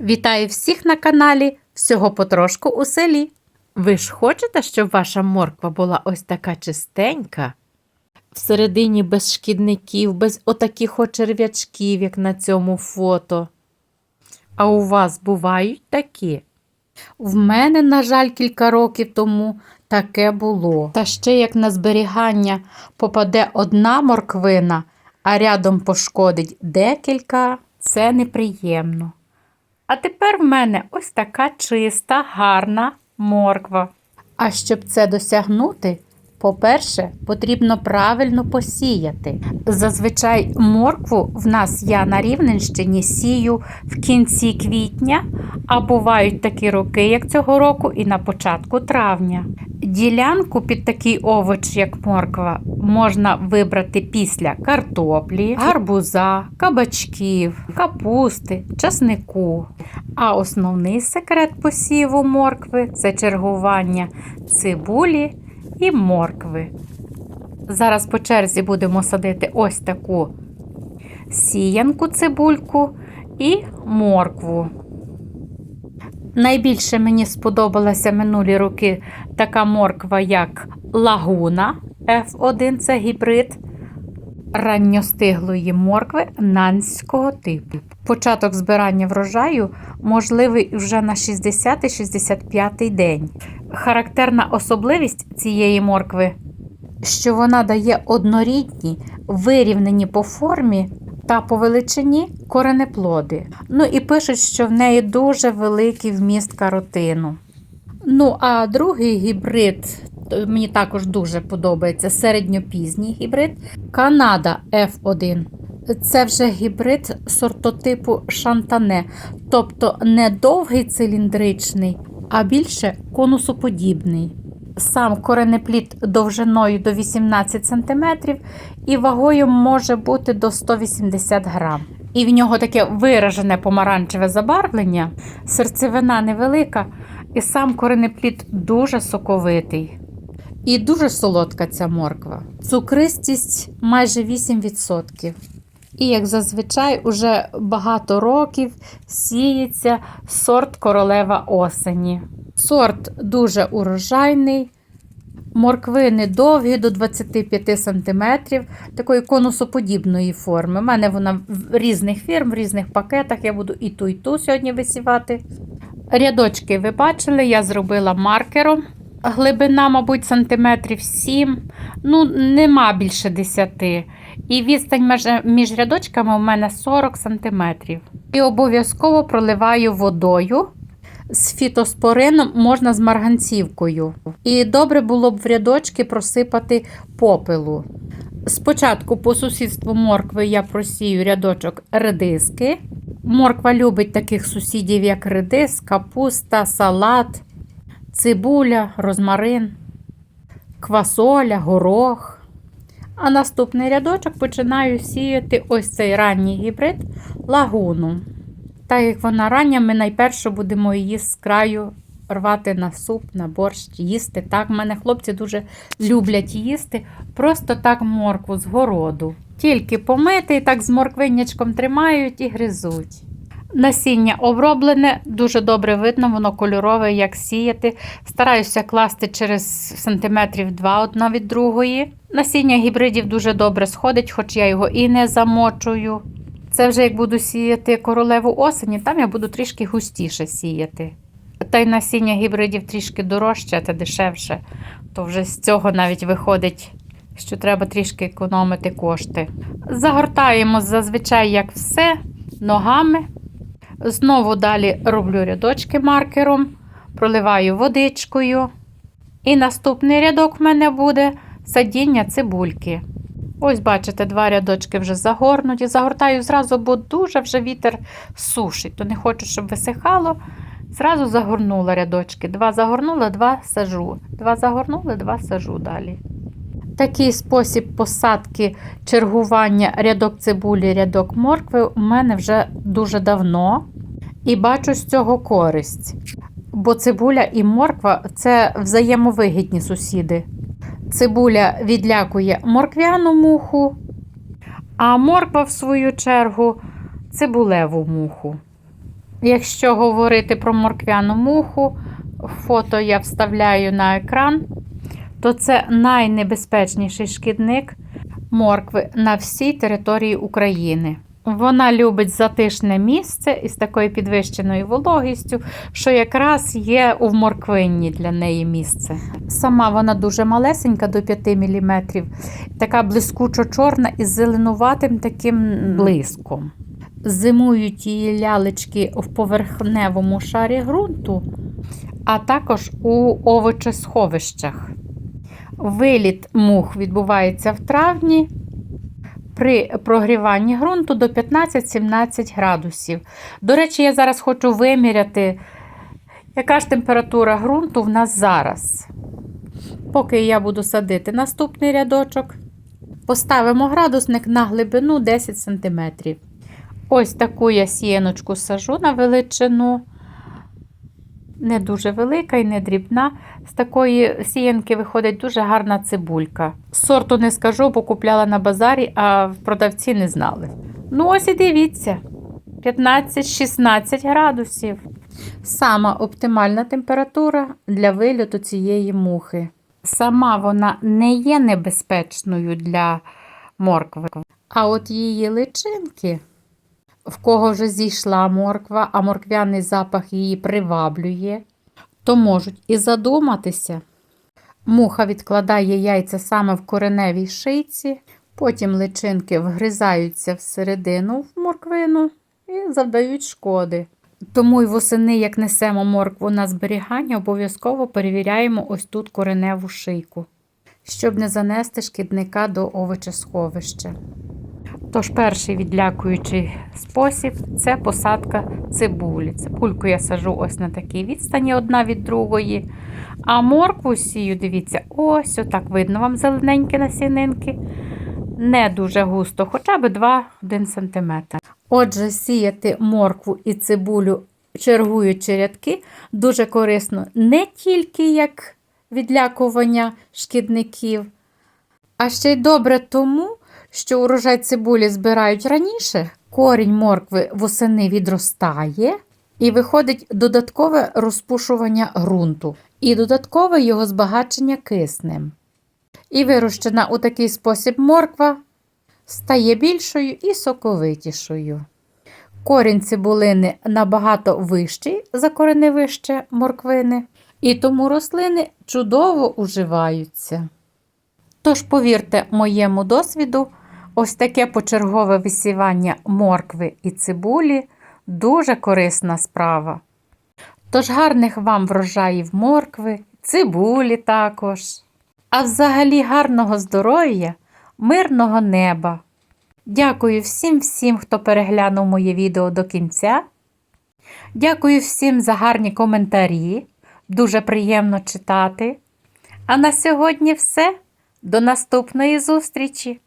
Вітаю всіх на каналі Всього потрошку у селі. Ви ж хочете, щоб ваша морква була ось така чистенька? Всередині без шкідників, без отаких от черв'ячків, як на цьому фото. А у вас бувають такі? В мене, на жаль, кілька років тому таке було. Та ще як на зберігання попаде одна морквина, а рядом пошкодить декілька, це неприємно. А тепер в мене ось така чиста, гарна морква. А щоб це досягнути, по-перше, потрібно правильно посіяти. Зазвичай моркву в нас я на Рівненщині сію в кінці квітня, а бувають такі роки, як цього року, і на початку травня. Ділянку під такий овоч, як морква, можна вибрати після картоплі, гарбуза, кабачків, капусти, часнику. А основний секрет посіву моркви це чергування цибулі і моркви. Зараз по черзі будемо садити ось таку сіянку цибульку і моркву. Найбільше мені сподобалася минулі роки така морква, як лагуна F1, це гібрид ранньостиглої моркви нанського типу. Початок збирання врожаю можливий вже на 60-65 день. Характерна особливість цієї моркви, що вона дає однорідні, вирівнені по формі та по величині коренеплоди. Ну і пишуть, що в неї дуже великий вміст каротину. Ну, а другий гібрид, мені також дуже подобається середньопізній гібрид Канада F1. Це вже гібрид сортотипу шантане, тобто не довгий циліндричний, а більше конусоподібний. Сам коренеплід довжиною до 18 см і вагою може бути до 180 грам. І в нього таке виражене помаранчеве забарвлення, серцевина невелика, і сам коренеплід дуже соковитий. І дуже солодка ця морква. Цукристість майже 8%. І, як зазвичай, уже багато років сіється сорт королева осені. Сорт дуже урожайний, морквини довгі до 25 см, такої конусоподібної форми. У мене вона в різних фірм, в різних пакетах. Я буду і ту, і ту сьогодні висівати. Рядочки ви бачили, я зробила маркером. Глибина, мабуть, сантиметрів 7, ну, нема більше 10. І відстань між, рядочками у мене 40 см. І обов'язково проливаю водою. З фітоспорином можна з марганцівкою. І добре було б в рядочки просипати попелу. Спочатку по сусідству моркви я просію рядочок редиски. Морква любить таких сусідів, як редис, капуста, салат, цибуля, розмарин, квасоля, горох. А наступний рядочок починаю сіяти ось цей ранній гібрид лагуну. Так як вона рання, ми найперше будемо її з краю рвати на суп, на борщ, їсти. Так, в мене хлопці дуже люблять їсти. Просто так моркву з городу. Тільки помити, і так з морквинячком тримають і гризуть. Насіння оброблене, дуже добре видно, воно кольорове, як сіяти. Стараюся класти через сантиметрів 2 одна від другої. Насіння гібридів дуже добре сходить, хоч я його і не замочую. Це вже як буду сіяти королеву осені, там я буду трішки густіше сіяти. Та й насіння гібридів трішки дорожче та дешевше, то вже з цього навіть виходить, що треба трішки економити кошти. Загортаємо зазвичай як все ногами. Знову далі роблю рядочки маркером, проливаю водичкою. І наступний рядок в мене буде садіння цибульки. Ось, бачите, два рядочки вже загорнуті. Загортаю зразу, бо дуже вже вітер сушить, то не хочу, щоб висихало. Зразу загорнула рядочки. Два загорнула, два сажу. Два загорнула, два сажу далі. Такий спосіб посадки чергування рядок цибулі, рядок моркви у мене вже дуже давно. І бачу з цього користь. Бо цибуля і морква це взаємовигідні сусіди. Цибуля відлякує морквяну муху, а морква, в свою чергу, цибулеву муху. Якщо говорити про морквяну муху, фото я вставляю на екран, то це найнебезпечніший шкідник моркви на всій території України. Вона любить затишне місце із такою підвищеною вологістю, що якраз є у морквинні для неї місце. Сама вона дуже малесенька до 5 мм, така блискучо-чорна із зеленуватим таким блиском. Зимують її лялечки в поверхневому шарі ґрунту, а також у овочесховищах. Виліт мух відбувається в травні при прогріванні ґрунту до 15-17 градусів. До речі, я зараз хочу виміряти, яка ж температура ґрунту в нас зараз. Поки я буду садити наступний рядочок, поставимо градусник на глибину 10 см. Ось таку я сіяночку сажу на величину. Не дуже велика і не дрібна. З такої сіянки виходить дуже гарна цибулька. Сорту не скажу, бо купляла на базарі, а продавці не знали. Ну, ось і дивіться: 15-16 градусів. Сама оптимальна температура для вильоту цієї мухи. Сама вона не є небезпечною для моркви, а от її личинки. В кого вже зійшла морква, а морквяний запах її приваблює, то можуть і задуматися. Муха відкладає яйця саме в кореневій шийці, потім личинки вгризаються всередину в морквину і завдають шкоди. Тому й восени, як несемо моркву на зберігання, обов'язково перевіряємо ось тут кореневу шийку, щоб не занести шкідника до овочесховища. Тож, перший відлякуючий спосіб це посадка цибулі. Цибульку я сажу ось на такій відстані одна від другої. А моркву сію, дивіться, ось отак видно вам зелененькі насінинки. Не дуже густо, хоча б 2-1 см. Отже, сіяти моркву і цибулю, чергуючи рядки, дуже корисно не тільки як відлякування шкідників, а ще й добре тому що урожай цибулі збирають раніше, корінь моркви восени відростає і виходить додаткове розпушування ґрунту і додаткове його збагачення киснем. І вирощена у такий спосіб морква стає більшою і соковитішою. Корінь цибулини набагато вищий за кореневище морквини, і тому рослини чудово уживаються. Тож, повірте моєму досвіду, Ось таке почергове висівання моркви і цибулі дуже корисна справа. Тож гарних вам врожаїв моркви, цибулі також. А взагалі гарного здоров'я, мирного неба. Дякую всім всім, хто переглянув моє відео до кінця. Дякую всім за гарні коментарі. Дуже приємно читати. А на сьогодні все. До наступної зустрічі!